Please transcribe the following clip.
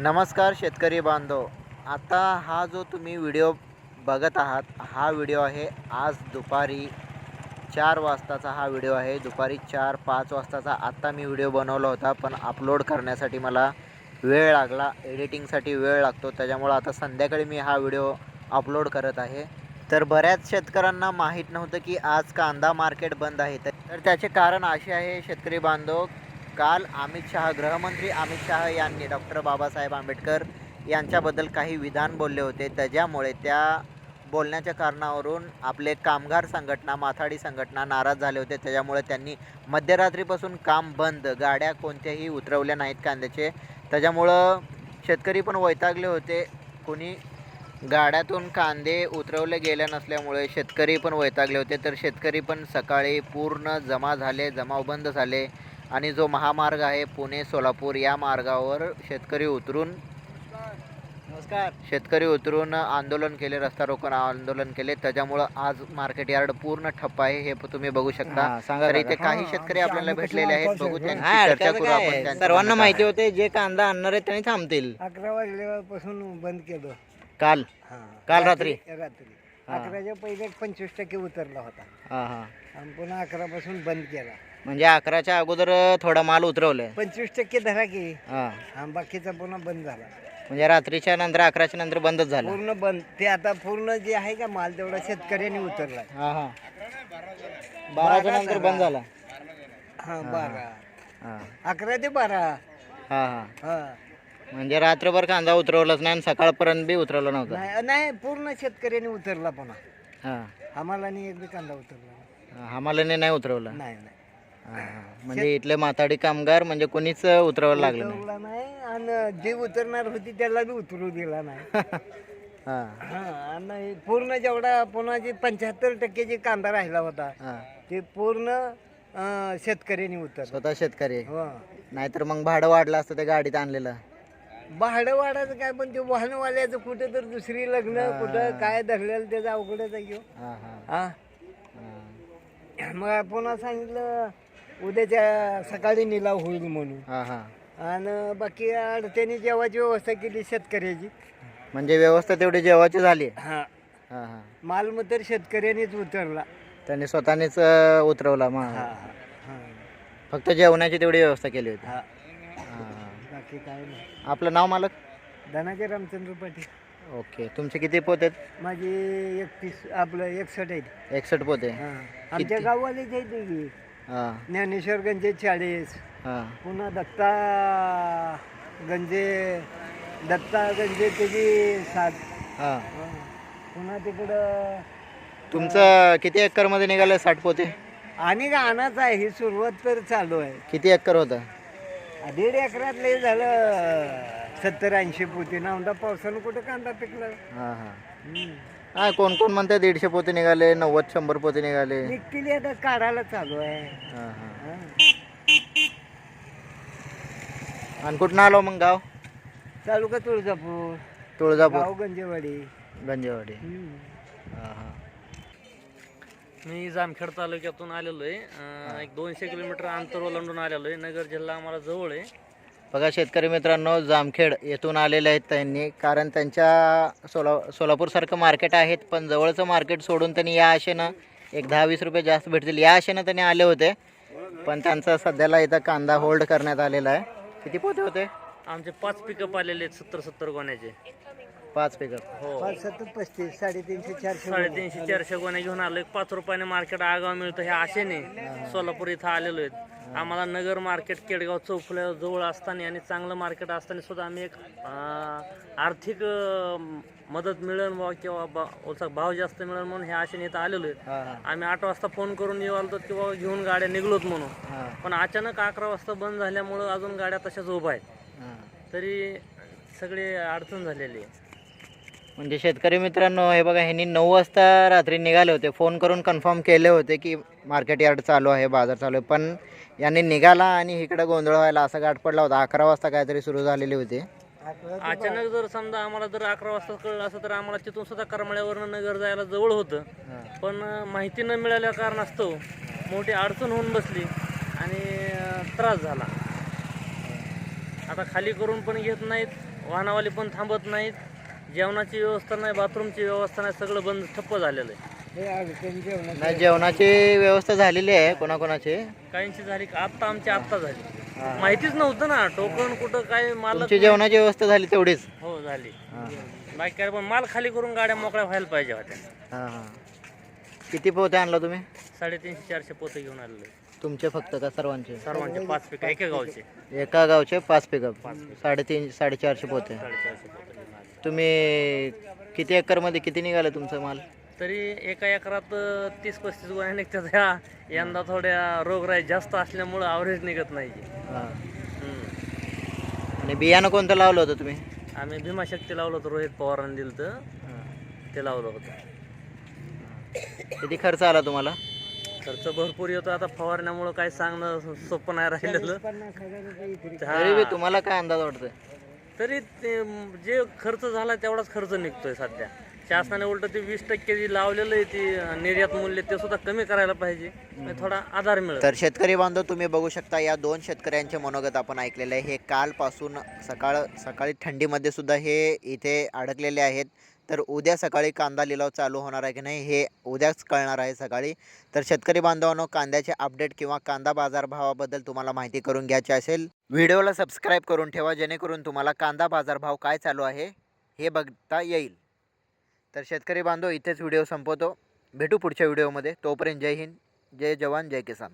नमस्कार शेतकरी बांधव. आता हा जो तुम्ही व्हिडिओ बघत आहात हा व्हिडिओ आहे आज दुपारी चार वाजताचा हा व्हिडिओ आहे. दुपारी चार पाच वाजताचा आत्ता मी व्हिडिओ बनवला होता पण अपलोड करण्यासाठी मला वेळ लागला एडिटिंगसाठी वेळ लागतो त्याच्यामुळं आता संध्याकाळी मी हा व्हिडिओ अपलोड करत आहे. तर बऱ्याच शेतकऱ्यांना माहीत नव्हतं की आज कांदा मार्केट बंद आहे. तर तर त्याचे कारण असे आहे शेतकरी बांधव काल अमित शहा गृहमंत्री अमित शहा यांनी डॉक्टर बाबासाहेब आंबेडकर यांच्याबद्दल काही विधान बोलले होते. त्याच्यामुळे त्या बोलण्याच्या कारणावरून आपले कामगार संघटना माथाडी संघटना नाराज झाले होते. त्याच्यामुळे त्यांनी मध्यरात्रीपासून काम बंद गाड्या कोणत्याही उतरवल्या नाहीत कांद्याचे. त्याच्यामुळं शेतकरी पण वैतागले होते. कोणी गाड्यातून कांदे उतरवले गेले नसल्यामुळे शेतकरी पण वैतागले होते. तर शेतकरी पण सकाळी पूर्ण जमा झाले जमावबंद झाले. आणि जो महामार्ग आहे पुणे सोलापूर या मार्गावर शेतकरी उतरून नमस्कार. शेतकरी उतरून आंदोलन केले रस्ता रोको आंदोलन केले. त्याच्यामुळं आज मार्केट यार्ड पूर्ण ठप्प आहे. हे तुम्ही बघू शकता. तर. इथे काही शेतकरी आपल्याला भेटलेले आहेत. बघू त्यांची चर्चा करू आपण सर्वांना. माहिती होते जे कांदा आणणार आहेत त्यांनी थांबतील. अकरा वाजल्यापासून बंद केलं. काल? काल रात्री? रात्री. अकराच्या पहिले पंचवीस टक्के उतरला होता. हा हा. आणि पुन्हा अकरापासून बंद केला. म्हणजे अकराच्या अगोदर थोडा माल उतरवलाय. पंचवीस टक्के धरा की. हा. बाकीचा पुन्हा बंद झाला. म्हणजे रात्रीच्या नंतर अकराच्या नंतर बंदच झालं. पूर्ण बंद. ते आता पूर्ण जे आहे का माल तेवढा शेतकऱ्यांनी उतरला हा हा. बाराच्या नंतर बंद झाला. हा बारा. हा. अकरा ते बारा. हा हा. हा. म्हणजे रात्रभर कांदा उतरवलाच नाही आणि सकाळपर्यंत बी उतरवला नव्हता. नाही नाही पूर्ण शेतकऱ्यांनी उतरला पुन्हा. हा. आम्हाला नाही एक बी कांदा उतरला. हा, आम्हाला नाही उतरवलं. नाही नाही. म्हणजे इथले माथाडी कामगार म्हणजे कोणीच उतरवायला लागलं नाही. उतरवला नाही आणि जे उतरणार होती त्याला बी उतरू दिला नाही. हा. हा आणि पूर्ण जेवढा पुन्हा जे पंच्याहत्तर टक्के जे कांदा राहिला होता हा. ते पूर्ण अं, शेतकऱ्यांनी उतरलं. स्वतः शेतकरी. आहे. हो. नाहीतर मग भाडं वाढलं असतं त्या गाडीत आणलेलं. भाडं वाढायचं काय पण ते वाहनवाल्याचं कुठं तर दुसरी लग्न कुठं काय धरलेलं त्याचं अवघडच आहे हा हा. हा. हा. मग पुन्हा सांगितलं उद्याच्या सकाळी निलाव होईल म्हणून. हा हा. आणि बाकी अडचणी जेवाची व्यवस्था केली शेतकऱ्याची. म्हणजे व्यवस्था तेवढी जेवाची झाली? हा. हा हा. मालमतर शेतकऱ्यांनीच उतरला. त्यांनी स्वतःनेच अं, उतरवला मग हा हा. फक्त जेवणाची तेवढी व्यवस्था केली होती. हा. हा, हा. बाकी काय नाही. आपलं नाव मालक? धनाजी रामचंद्र पाटील. ओके. तुमचे किती पोते आहेत? माझी एकतीस आपलं एकसठ आहेत. एकसठ पोते हा. आमच्या आहेत की हा. ज्ञानेश्वर गंजे चाळीस. हा. पुन्हा दत्ता गंजे दत्ता गंजे त्याची सात. हा. पुन्हा तिकडं तुमचं किती एकरमध्ये निघालं साठ पोते? आणि का आणायचं आहे ही सुरुवात तर चालू आहे. किती एकर होतं? दीड एकरात लय झालं. सत्तर ऐंशी पोती. ना पावसानं कुठं कांदा पिकला? हा हा. हम्म. हा कोण कोण म्हणते दीडशे पोते निघाले नव्वद शंभर पोते निघाले. निघतील आता काढायला चालू आहे. हा हा. हा. आणि कुठं आलो मग गाव? तालुका तुळजापूर? तुळजापूर. गाव गंजेवाडी. गंजेवाडी. हम्म. हा हा. मी जामखेड तालुक्यातून आलेलो आहे अं, एक दोनशे किलोमीटर अंतर ओलांडून आलेलो आहे नगर जिल्हा आम्हाला जवळ आहे. बघा शेतकरी मित्रांनो जामखेड येथून आलेले आहेत त्यांनी. कारण त्यांच्या सोला सोलापूरसारखं मार्केट आहेत पण जवळचं मार्केट सोडून त्यांनी या आशेनं एक दहा वीस रुपये जास्त भेटतील. या आशेनं त्यांनी आले होते पण त्यांचा सध्याला इथं कांदा होल्ड करण्यात आलेला आहे. किती पोते होते? आमचे पाच पिकअप आलेले आहेत सत्तर सत्तर गोण्याचे. पाच पिकअप हो. पाच सत्तर पस्तीस साडेतीनशे चारशे साडेतीनशे चारशे गोण्या घेऊन आलो. एक पाच रुपयाने मार्केट आगाव मिळतं ह्या आशेने. सोलापूर इथं आलेलो आहेत. आम्हाला नगर मार्केट केडगाव चौफुल्या जवळ असताना आणि चांगलं मार्केट असताना सुद्धा आम्ही एक आर्थिक मदत मिळेल बुवा किंवा बा- ओचा भाव जास्त मिळेल म्हणून ह्या आशेने इथं आलेलो आहेत हां हां. आम्ही आठ वाजता फोन करून येऊ आलो किंवा घेऊन गाड्या निघलोत म्हणून. हां. पण अचानक अकरा वाजता बंद झाल्यामुळं अजून गाड्या तशाच उभा आहेत. हां. तरी सगळे अडचण झालेली आहे. म्हणजे शेतकरी मित्रांनो हे बघा ह्यांनी नऊ वाजता रात्री निघाले होते. फोन करून कन्फर्म केले होते की मार्केट यार्ड चालू आहे बाजार चालू आहे. पण यांनी निघाला आणि इकडं गोंधळ व्हायला असा गाठ पडला होता. अकरा वाजता काहीतरी सुरू झालेली होती. अचानक जर समजा आम्हाला जर अकरा वाजता कळलं असं तर आम्हाला तिथून सुद्धा करमाळ्यावरनं नगर जायला जवळ होतं. पण माहिती न मिळाल्या कारणास्तव मोठी अडचण होऊन बसली आणि त्रास झाला. आता खाली करून पण घेत नाहीत वाहनावाली पण थांबत नाहीत. जेवणाची व्यवस्था नाही बाथरूमची व्यवस्था नाही सगळं बंद ठप्प झालेलं आहे. हे नाही जेवणाची व्यवस्था झालेली आहे कोणाकोणाची? काहींची झाली का? आत्ता आमची आत्ता झाली. माहितीच नव्हतं ना टोकन कुठं काय माल तुमची जेवणाची व्यवस्था झाली तेवढीच? हो झाली. बाकी काय पण माल खाली करून गाड्या मोकळ्या व्हायला पाहिजे होत्या. हां हां. किती पोते आणला तुम्ही? साडेतीनशे चारशे पोते घेऊन आलेले तुमचे फक्त का सर्वांचे? सर्वांचे पाच पिक एका गावचे. एका गावचे पाच पिकअप साडेतीन साडेचारशे पोते. साडेचारशे पोते. तुम्ही किती एकरमध्ये किती निघालं तुमचं माल? तरी एका एकरात तीस पस्तीस गोण्या निघतात ह्या यंदा थोड्या रोगराई जास्त असल्यामुळं ॲव्हरेज निघत नाही. हां. आणि बियाणं कोणतं लावलं होतं तुम्ही? आम्ही भीमाशक्ती लावलं होतं रोहित पवारांनी दिलं तर ते लावलं होतं. किती खर्च आला तुम्हाला? खर्च भरपूर येतो. आता फवारण्यामुळं काय सांगणं सोपं नाही राहिलेलं. तुम्हाला काय अंदाज वाटतोय? तरी ते जे खर्च झाला तेवढाच खर्च निघतोय सध्या. शासनाने उलट ते वीस टक्के जे लावलेलं आहे ती निर्यात मूल्य ते सुद्धा कमी करायला पाहिजे. म्हणजे थोडा आधार मिळेल. तर शेतकरी बांधव तुम्ही बघू शकता या दोन शेतकऱ्यांचे मनोगत आपण ऐकलेले आहे. हे कालपासून सकाळ सकाळी थंडीमध्ये सुद्धा हे इथे अडकलेले आहेत. तर उद्या सकाळी कांदा लिलाव चालू होणार आहे की नाही हे उद्याच कळणार आहे सकाळी. तर शेतकरी बांधवांनो कांद्याचे अपडेट किंवा कांदा बाजारभावाबद्दल तुम्हाला माहिती करून घ्यायची असेल व्हिडिओला सबस्क्राईब करून ठेवा जेणेकरून तुम्हाला कांदा बाजारभाव काय चालू आहे हे बघता येईल. तर शेतकरी बांधव इथेच व्हिडिओ संपवतो. भेटू पुढच्या व्हिडिओमध्ये. तोपर्यंत जय हिंद जय जवान जय किसान.